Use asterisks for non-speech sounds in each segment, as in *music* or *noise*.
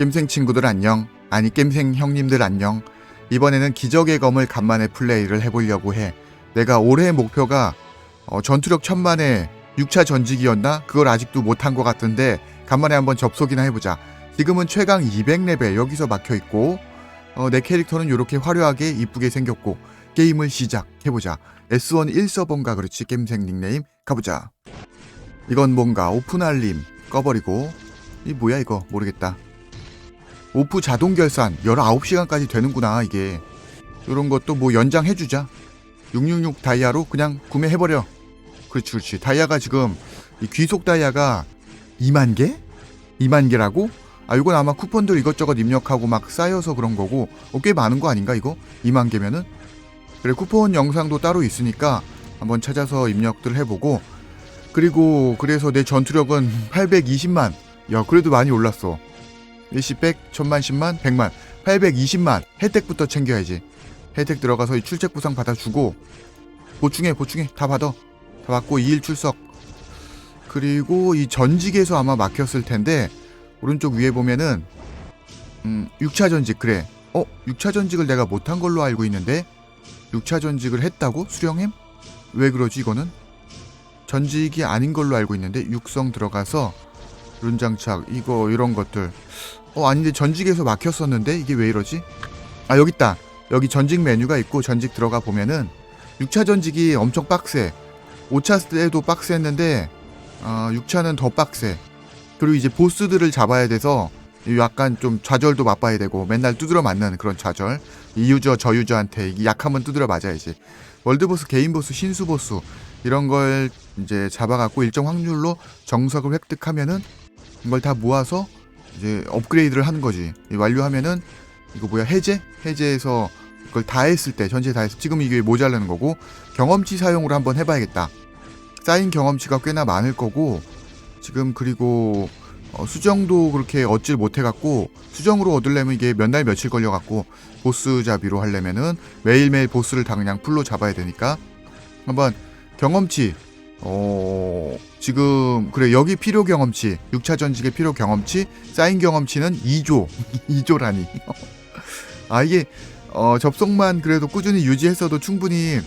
겜생 친구들 안녕. 아니 겜생 형님들 안녕. 이번에는 기적의 검을 간만에 플레이를 해보려고 해. 내가 올해 목표가 어, 전투력 천만에 6차 전직이었나? 그걸 아직도 못한 것 같은데 간만에 한번 접속이나 해보자. 지금은 최강 200레벨 여기서 막혀있고 어, 내 캐릭터는 이렇게 화려하게 이쁘게 생겼고 게임을 시작해보자. S1 1서버인가 그렇지 겜생 닉네임 가보자. 이건 뭔가 오픈 알림 꺼버리고 이 뭐야 이거 모르겠다. 오프 자동 결산 19시간까지 되는구나 이게 이런 것도 뭐 연장해주자 666 다이아로 그냥 구매해버려 그렇지 그렇지 다이아가 지금 이 귀속 다이아가 2만 개? 2만 개라고? 아 이건 아마 쿠폰들 이것저것 입력하고 막 쌓여서 그런 거고 어, 꽤 많은 거 아닌가 이거? 2만 개면은? 그래 쿠폰 영상도 따로 있으니까 한번 찾아서 입력들 해보고 그리고 그래서 내 전투력은 *laughs* 820만 야 그래도 많이 올랐어 일시백, 천만, 십만, 백만, 820만 혜택부터 챙겨야지. 혜택 들어가서 이 출첵 부상 받아주고 보충해 보충해. 다 받아. 다 받고 2일 출석. 그리고 이 전직에서 아마 막혔을 텐데 오른쪽 위에 보면은 음 6차 전직 그래. 어 6차 전직을 내가 못한 걸로 알고 있는데 6차 전직을 했다고? 수령햄 왜 그러지 이거는? 전직이 아닌 걸로 알고 있는데 육성 들어가서 룬장착 이거 이런 것들 어 아닌데 전직에서 막혔었는데 이게 왜 이러지? 아 여기 있다. 여기 전직 메뉴가 있고 전직 들어가 보면은 6차 전직이 엄청 빡세. 5차 때도 빡세했는데 아 6차는 더 빡세. 그리고 이제 보스들을 잡아야 돼서 약간 좀 좌절도 맛봐야 되고 맨날 두드려 맞는 그런 좌절. 이 유저 저 유저한테 약하면 두드려 맞아야지. 월드 보스, 개인 보스, 신수 보스 이런 걸 이제 잡아갖고 일정 확률로 정석을 획득하면은 이걸 다 모아서 이제 업그레이드를 하는 거지. 이 완료하면은 이거 뭐야 해제? 해제해서 그걸 다 했을 때 전체 다때 지금 이게 모자라는 거고 경험치 사용으로 한번 해봐야겠다. 쌓인 경험치가 꽤나 많을 거고 지금 그리고 어, 수정도 그렇게 얻질 못해갖고 수정으로 얻으려면 이게 몇 날 며칠 걸려갖고 보스 잡이로 하려면은 매일매일 보스를 다 그냥 풀로 잡아야 되니까 한번 경험치 어 지금 그래 여기 필요 경험치 6차 전직의 필요 경험치 쌓인 경험치는 2조 2조라니. *laughs* *laughs* 아 이게 어 접속만 그래도 꾸준히 유지했어도 충분히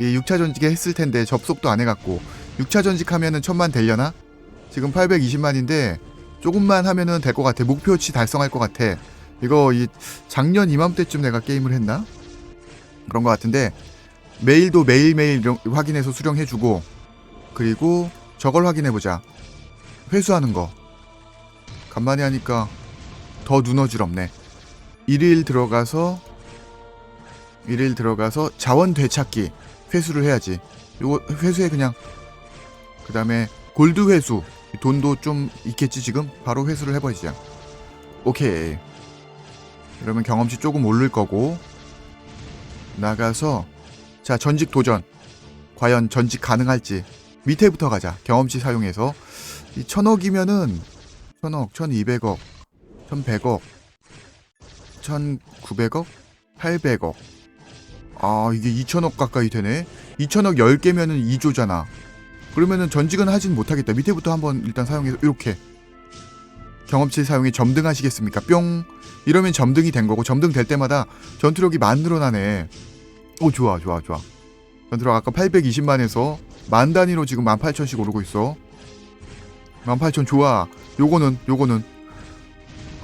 이 6차 전직에 했을 텐데 접속도 안 해갖고. 6차 전직 하면은 천만 되려나? 지금 820만인데 조금만 하면은 될 것 같아. 목표치 달성할 것 같아. 이거 이 작년 이맘때쯤 내가 게임을 했나? 그런 것 같은데 메일도 매일매일 확인해서 수령해주고 그리고 저걸 확인해보자. 회수하는 거. 간만에 하니까 더 눈어지럽네. 1일 들어가서 1일 들어가서 자원 되찾기 회수를 해야지. 요거 회수해 그냥. 그 다음에 골드 회수. 돈도 좀 있겠지 지금? 바로 회수를 해버리자. 오케이. 그러면 경험치 조금 오를 거고 나가서 자 전직 도전. 과연 전직 가능할지 밑에부터 가자. 경험치 사용해서 이 천억이면은 천억, 천이백억, 천백억, 천구백억, 팔백억. 아 이게 이천억 가까이 되네. 이천억 10개면은 2조잖아. 그러면은 전직은 하진 못하겠다. 밑에부터 한번 일단 사용해서 이렇게 경험치 사용에 점등하시겠습니까? 뿅 이러면 점등이 된 거고 점등 될 때마다 전투력이 만 늘어나네. 오 좋아 좋아 좋아. 전투력 아까 820만에서 만 단위로 지금 18,000씩 오르고 있어. 18,000 좋아. 요거는 요거는.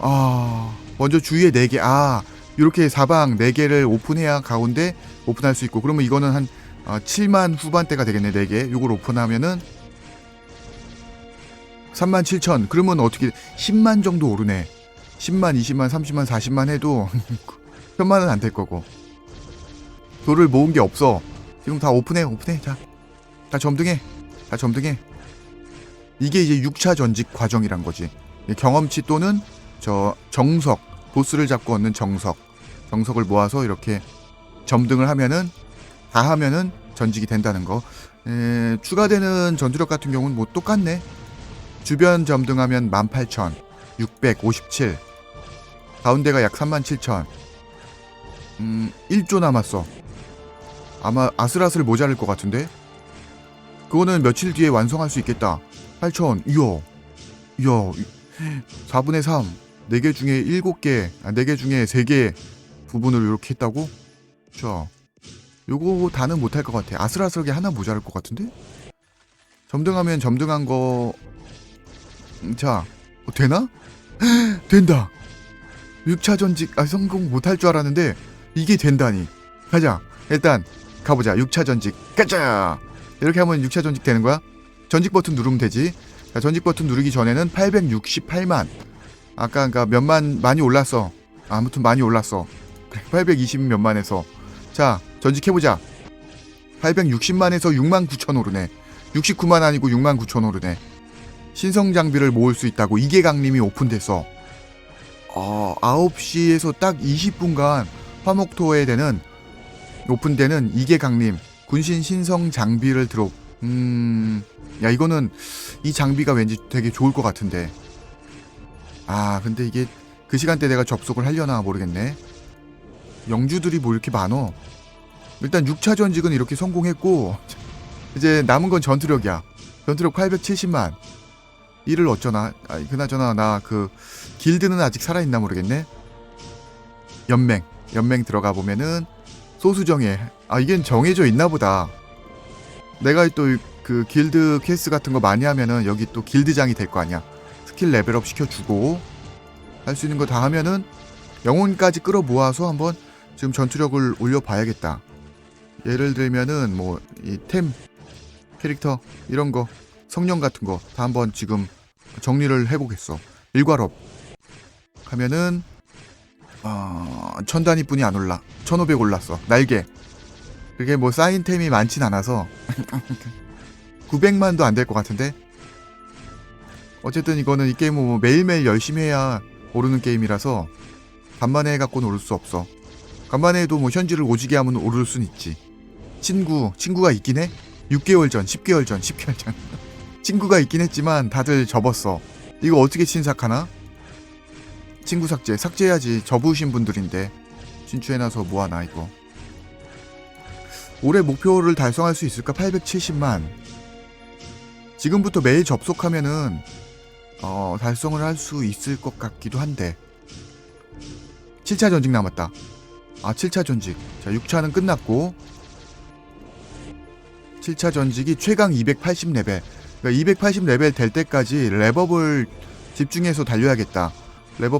아 먼저 주위에 4개. 아 이렇게 사방 4개를 오픈해야 가운데 오픈할 수 있고. 그러면 이거는 한 아, 7만 후반대가 되겠네 4개. 요걸 오픈하면은 3만 7천. 그러면 어떻게 10만 정도 오르네. 10만 20만 30만 40만 해도 *laughs* 천만은 안 될 거고. 돌을 모은 게 없어. 지금 다 오픈해 오픈해. 자 다 점등해. 다 점등해. 이게 이제 6차 전직 과정이란 거지. 경험치 또는 저 정석, 보스를 잡고 얻는 정석. 정석을 모아서 이렇게 점등을 하면은 다 하면은 전직이 된다는 거. 에, 추가되는 전투력 같은 경우는 뭐 똑같네. 주변 점등하면 18,657. 가운데가 약 37,000. 음, 1조 남았어. 아마 아슬아슬 모자랄 것 같은데? 그거는 며칠 뒤에 완성할 수 있겠다. 8천, 이야, 이야, 4분의 3. 4개 중에 7개, 아, 4개 중에 3개 부분을 이렇게 했다고? 자, 요거 다는 못할 것 같아. 아슬아슬하게 하나 모자랄 것 같은데? 점등하면 점등한 거, 음, 자, 어, 되나? *gasps* 된다! 6차 전직, 아, 성공 못할 줄 알았는데, 이게 된다니. 가자. 일단, 가보자. 6차 전직. 가자! 이렇게 하면 6차 전직 되는 거야? 전직 버튼 누르면 되지. 자, 전직 버튼 누르기 전에는 868만. 아까 그니까 몇만 많이 올랐어. 아무튼 많이 올랐어. 그래, 820 몇만에서. 자, 전직 해보자. 860만에서 6만 9천 오르네. 69만 아니고 6만 9천 오르네. 신성 장비를 모을 수 있다고 이계 강림이 오픈돼서 어, 9시에서 딱 20분간 화목토에 되는 오픈되는 이계 강림 군신 신성 장비를 들어 음, 야 이거는 이 장비가 왠지 되게 좋을 것 같은데. 아, 근데 이게 그 시간대 내가 접속을 하려나 모르겠네. 영주들이 뭐 이렇게 많어. 일단 6차 전직은 이렇게 성공했고 이제 남은 건 전투력이야. 전투력 870만. 이를 어쩌나? 아, 그나저나 나 그 길드는 아직 살아 있나 모르겠네. 연맹, 연맹 들어가 보면은 소수정예. 아 이게 정해져 있나 보다. 내가 또 그 길드 퀘스트 같은 거 많이 하면은 여기 또 길드장이 될 거 아니야. 스킬 레벨업 시켜주고 할 수 있는 거 다 하면은 영혼까지 끌어 모아서 한번 지금 전투력을 올려봐야겠다. 예를 들면은 뭐 이 템 캐릭터 이런 거 성령 같은 거 다 한번 지금 정리를 해보겠어. 일괄업 하면은 어, 천 단위뿐이 안 올라. 1500 올랐어. 날개. 그게 뭐 쌓인 템이 많진 않아서 *laughs* 900만도 안 될 것 같은데. 어쨌든 이거는 이 게임은 뭐 매일매일 열심히 해야 오르는 게임이라서 간만에 해갖고는 오를 수 없어. 간만에 해도 뭐 현질을 오지게 하면 오를 순 있지. 친구, 친구가 있긴 해? 6개월 전, 10개월 전, 10개월 전. *laughs* 친구가 있긴 했지만 다들 접었어. 이거 어떻게 친삭하나? 친구 삭제, 삭제해야지. 접으신 분들인데. 친추해놔서 뭐하나, 이거. 올해 목표를 달성할 수 있을까? 870만. 지금부터 매일 접속하면은, 어, 달성을 할 수 있을 것 같기도 한데. 7차 전직 남았다. 아, 7차 전직. 자, 6차는 끝났고, 7차 전직이 최강 280레벨. 그러니까 280레벨 될 때까지 랩업을 집중해서 달려야겠다.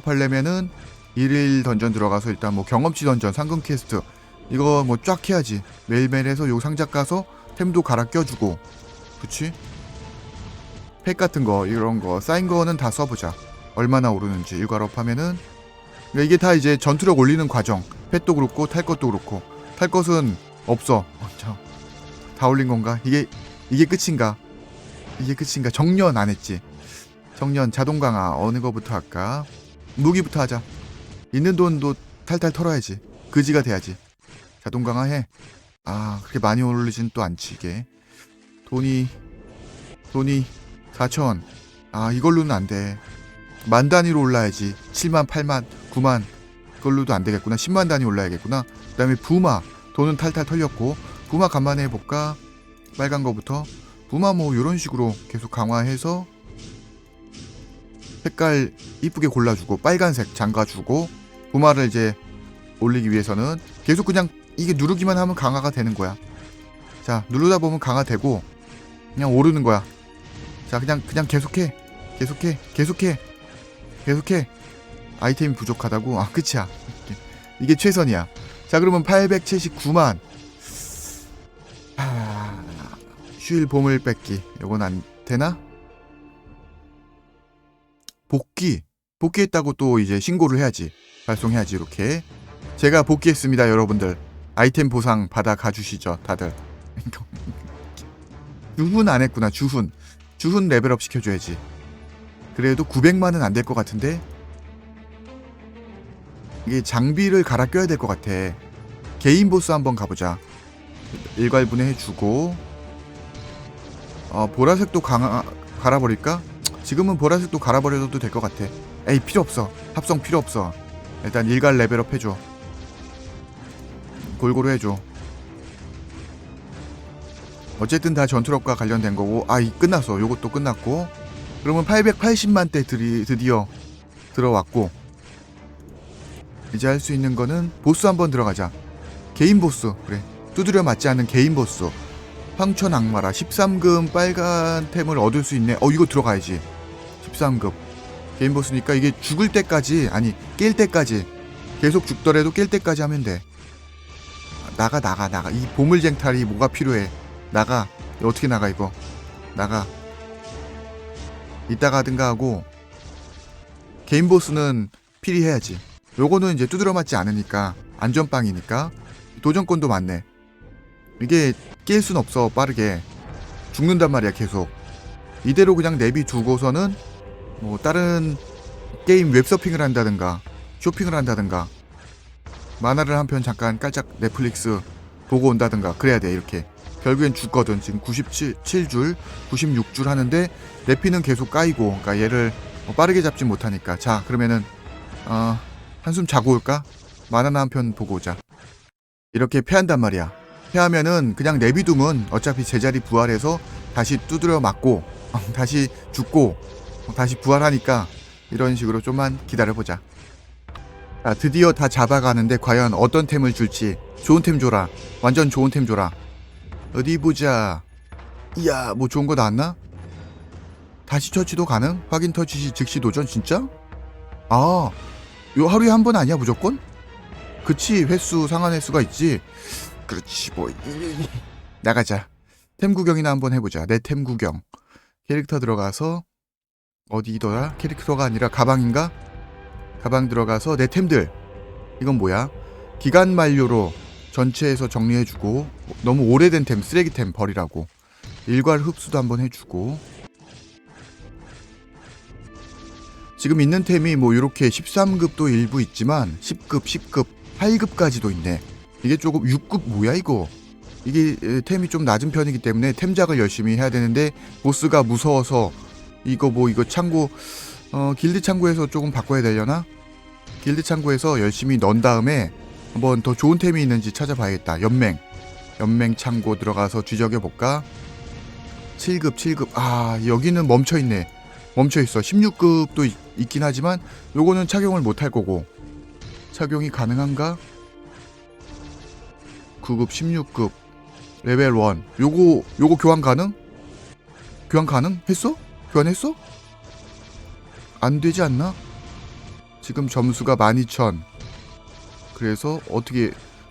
하려면은 1일 던전 들어가서 일단 뭐 경험치 던전, 상금 퀘스트 이거 뭐 쫙 해야지. 매일매일 해서 요 상자 까서 템도 갈아 껴주고. 그치? 팩 같은 거 이런 거 쌓인 거는 다 써보자. 얼마나 오르는지 일괄업 하면은 그러니까 이게 다 이제 전투력 올리는 과정. 펫도 그렇고 탈 것도 그렇고 탈 것은 없어. 어, 저, 다 올린 건가? 이게 이게 끝인가? 이게 끝인가? 정년 안 했지. 정년 자동 강화 어느 거부터 할까? 무기부터 하자. 있는 돈도 탈탈 털어야지. 그지가 돼야지. 자동 강화해. 아 그렇게 많이 오르진 또 않지 이게. 돈이 돈이 4천. 아 이걸로는 안 돼. 만 단위로 올라야지. 7만, 8만, 9만. 그걸로도 안 되겠구나. 10만 단위 올라야겠구나. 그 다음에 부마. 돈은 탈탈 털렸고 부마 간만에 해볼까? 빨간 거부터 부마 뭐 이런 식으로 계속 강화해서 색깔 이쁘게 골라주고 빨간색 잠가주고 부마를 이제 올리기 위해서는 계속 그냥 이게 누르기만 하면 강화가 되는 거야. 자 누르다 보면 강화되고 그냥 오르는 거야. 자 그냥 그냥 계속해. 계속해. 계속해. 계속해. 아이템이 부족하다고? 아 끝이야. 이게. 최선이야. 자 그러면 879만. 하... 휴일 보물 뺏기. 요건 안 되나? 복귀 복귀했다고 또 이제 신고를 해야지 발송해야지 이렇게. 제가 복귀했습니다 여러분들. 아이템 보상 받아 가주시죠 다들. *laughs* 주훈 안 했구나 주훈. 주훈 레벨업 시켜줘야지. 그래도 900만은 안 될 것 같은데? 이게 장비를 갈아 껴야 될 것 같아. 개인 보스 한번 가보자. 일괄분해 해주고. 어 보라색도 강화 갈아버릴까? 지금은 보라색도 갈아버려도 될 것 같아. 에이 필요 없어. 합성 필요 없어. 일단 일괄 레벨업 해줘. 골고루 해줘. 어쨌든 다 전투력과 관련된 거고. 아 이 끝났어. 요것도 끝났고. 그러면 880만 대 드리, 드디어 들어왔고. 이제 할 수 있는 거는 보스 한번 들어가자. 개인 보스. 그래. 두드려 맞지 않는 개인 보스. 황천 악마라. 13금 빨간 템을 얻을 수 있네. 어 이거 들어가야지 13급. 개인 보스니까 이게 죽을 때까지 아니 깰 때까지 계속 죽더라도 깰 때까지 하면 돼. 나가 나가 나가. 이 보물쟁탈이 뭐가 필요해? 나가. 어떻게 나가 이거? 나가. 이따가 하든가 하고 개인 보스는 필히 해야지. 요거는 이제 두드려 맞지 않으니까 안전빵이니까 도전권도 많네. 이게 깰 순 없어 빠르게. 죽는단 말이야 계속. 이대로 그냥 내비 두고서는 뭐 다른 게임 웹서핑을 한다든가 쇼핑을 한다든가 만화를 한 편 잠깐 깔짝 넷플릭스 보고 온다든가 그래야 돼 이렇게. 결국엔 죽거든. 지금 97줄 96줄 하는데 내피는 계속 까이고 그러니까 얘를 뭐 빠르게 잡지 못하니까. 자 그러면은 어, 한숨 자고 올까? 만화나 한 편 보고 오자. 이렇게 패한단 말이야. 패하면은 그냥 내비두면 어차피 제자리 부활해서 다시 두드려 맞고 *laughs* 다시 죽고 다시 부활하니까 이런 식으로 좀만 기다려보자. 자, 드디어 다 잡아가는데 과연 어떤 템을 줄지. 좋은 템 줘라. 완전 좋은 템 줘라. 어디 보자. 이야 뭐 좋은 거 나왔나? 다시 터치도 가능? 확인 터치 시 즉시 도전 진짜? 아, 요 하루에 한 번 아니야 무조건? 그치 횟수 상한 횟수가 있지. 그렇지 뭐 나가자. 템 구경이나 한번 해보자. 내 템 구경. 캐릭터 들어가서 어디더라? 캐릭터가 아니라 가방인가? 가방 들어가서 내 템들 이건 뭐야? 기간 만료로 전체에서 정리해주고 너무 오래된 템 쓰레기템 버리라고 일괄 흡수도 한번 해주고 지금 있는 템이 뭐 이렇게 13급도 일부 있지만 10급, 10급, 8급까지도 있네. 이게 조금 6급 뭐야 이거? 이게 에, 템이 좀 낮은 편이기 때문에 템작을 열심히 해야 되는데 보스가 무서워서 이거 뭐 이거 창고 어 길드 창고에서 조금 바꿔야 되려나? 길드 창고에서 열심히 넣은 다음에 한번 더 좋은 템이 있는지 찾아봐야겠다. 연맹. 연맹 창고 들어가서 뒤적여 볼까? 7급, 7급. 아, 여기는 멈춰 있네. 멈춰 있어. 16급도 있, 긴 하지만 요거는 착용을 못 할 거고. 착용이 가능한가? 9급, 16급, 레벨 1. 요거 요거 교환 가능? 교환 가능? 했어? 교환했어? 안 되지 않나? 지금 점수가 12,000. 그래서 어떻게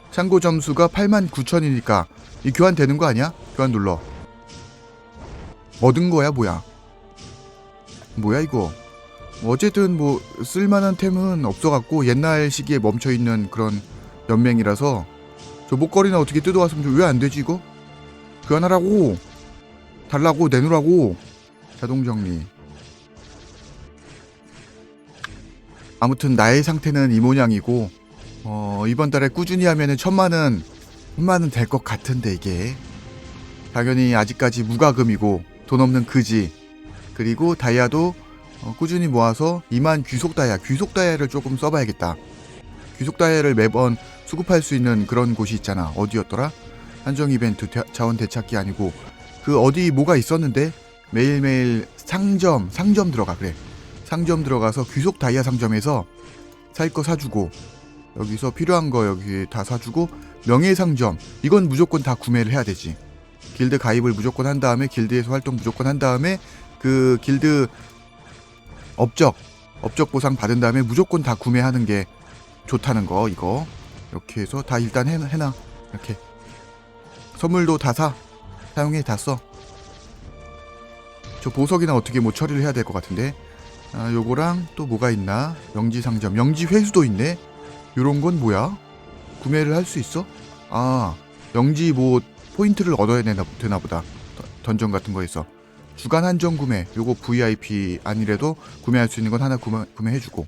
참고 점수가 89,000이니까 이 교환 되는 거 아니야? 교환 눌러. 얻은 거야, 뭐야? 뭐야 이거? 뭐 어쨌든 뭐 쓸만한 템은 없어갖고 옛날 시기에 멈춰 있는 그런 연맹이라서 저 목걸이나 어떻게 뜯어왔으면 왜 안 되지 이거? 교환하라고 달라고 내놓으라고 자동 정리. 아무튼 나의 상태는 이 모양이고 어, 이번 달에 꾸준히 하면은 천만은 천만은 될 것 같은데 이게. 당연히 아직까지 무과금이고 돈 없는 그지. 그리고 다이아도 어, 꾸준히 모아서 2만 귀속 다이아 귀속 다이아를 조금 써봐야겠다. 귀속 다이아를 매번 수급할 수 있는 그런 곳이 있잖아. 어디였더라? 한정 이벤트 대- 자원 되찾기 아니고. 그 어디 뭐가 있었는데 매일매일 상점 상점 들어가 그래. 상점 들어가서 귀속 다이아 상점에서 살 거 사주고 여기서 필요한 거 여기 다 사주고 명예 상점. 이건 무조건 다 구매를 해야 되지. 길드 가입을 무조건 한 다음에 길드에서 활동 무조건 한 다음에 그 길드 업적 업적 보상 받은 다음에 무조건 다 구매하는 게 좋다는 거 이거. 이렇게 해서 다 일단 해놔. 이렇게. 선물도 다 사. 사용해 다 써 저 보석이나 어떻게 뭐 처리를 해야 될 것 같은데 아 요거랑 또 뭐가 있나 명지상점 명지 회수도 있네 요런 건 뭐야? 구매를 할 수 있어? 아, 명지 뭐 포인트를 얻어야 되나, 되나 보다. 던- 던전 같은 거에서. 주간 한정 구매. 요거 VIP 아니래도 구매할 수 있는 건 하나 구매, 구매해주고.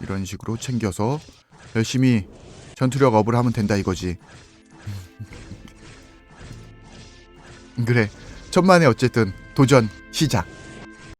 이런 식으로 챙겨서 열심히 전투력 업을 하면 된다 이거지. *laughs* 그래. 천만에 어쨌든 도전 시작.